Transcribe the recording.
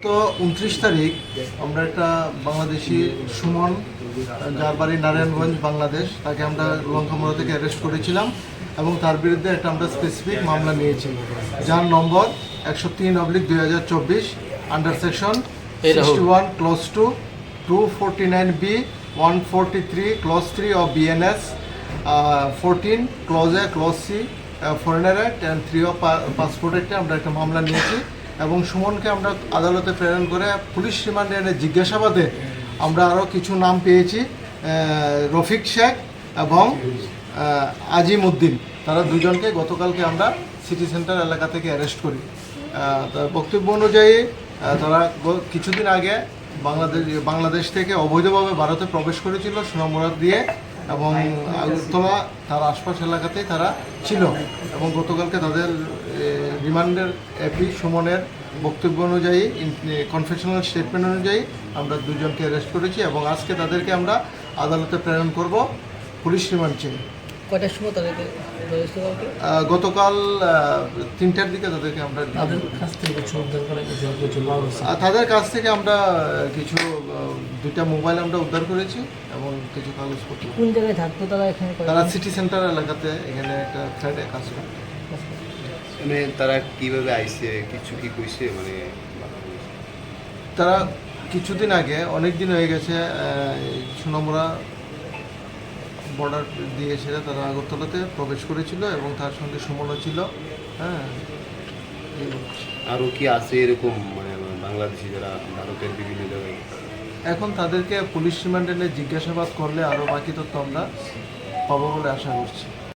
তো উনত্রিশ তারিখ আমরা একটা বাংলাদেশি সুমন যার বাড়ি নারায়ণগঞ্জ বাংলাদেশ। তাকে আমরা লঙ্কামোড়া থেকে অ্যারেস্ট করেছিলাম এবং তার বিরুদ্ধে একটা আমরা স্পেসিফিক মামলা নিয়েছি। যার নম্বর একশো তিন অবলিক দুই হাজার চব্বিশ under section sixty one close two two forty nine B one forty three close three of BNS fourteen close A close C foreigner act and three of passport অ্যাক্টে আমরা একটা মামলা নিয়েছি। এবং সুমনকে আমরা আদালতে প্রেরণ করে পুলিশ রিমান্ডে এনে জিজ্ঞাসাবাদে আমরা আরও কিছু নাম পেয়েছি রফিক শেখ এবং আজিম উদ্দিন। তারা দুজনকে গতকালকে আমরা সিটি সেন্টার এলাকা থেকে অ্যারেস্ট করি। তার বক্তব্য অনুযায়ী তারা কিছুদিন আগে বাংলাদেশ বাংলাদেশ থেকে অবৈধভাবে ভারতে প্রবেশ করেছিল সুনামুরাদ দিয়ে এবং আগরতলা তার আশপাশ এলাকাতেই তারা ছিল এবং গতকালকে তাদের রিমান্ডের এপি সুমনের বক্তব্য অনুযায়ী কনফেশনাল স্টেটমেন্ট অনুযায়ী আমরা দুজনকে অ্যারেস্ট করেছি এবং আজকে তাদেরকে আমরা আদালতে প্রেরণ করব। পুলিশ রিমান্ড চেয়ে। কয়টার সময় তাদেরকে গতকাল তিনটার দিকে তাদেরকে আমরা তাদের কাছ থেকে কিছু উদ্ধার করা গেছে কিছু মাল আছে। আর তাদের কাছ থেকে আমরা কিছু দুইটা মোবাইল আমরা উদ্ধার করেছি এবং কিছু কাগজপত্র। কোন জায়গায় থাকতো তারা এখানে তারা সিটি সেন্টার এলাকাতে এখানে একটা ফ্ল্যাটে কাজ করে। মানে তারা কীভাবে আইছে কিছু কি কইছে? মানে তারা কিছুদিন আগে অনেক দিন হয়ে গেছে সুনামুরা বর্ডার দিয়ে সেটা তারা আগরতলাতে প্রবেশ করেছিল এবং তার সঙ্গে সুমনও ছিল। হ্যাঁ আরও কি আছে এরকম মানে বাংলাদেশি যারা ভারতের বিভিন্ন জায়গায়? এখন তাদেরকে পুলিশ রিমান্ডে জিজ্ঞাসাবাদ করলে আরও বাকি তথ্য আমরা পাবো বলে আশা করছি।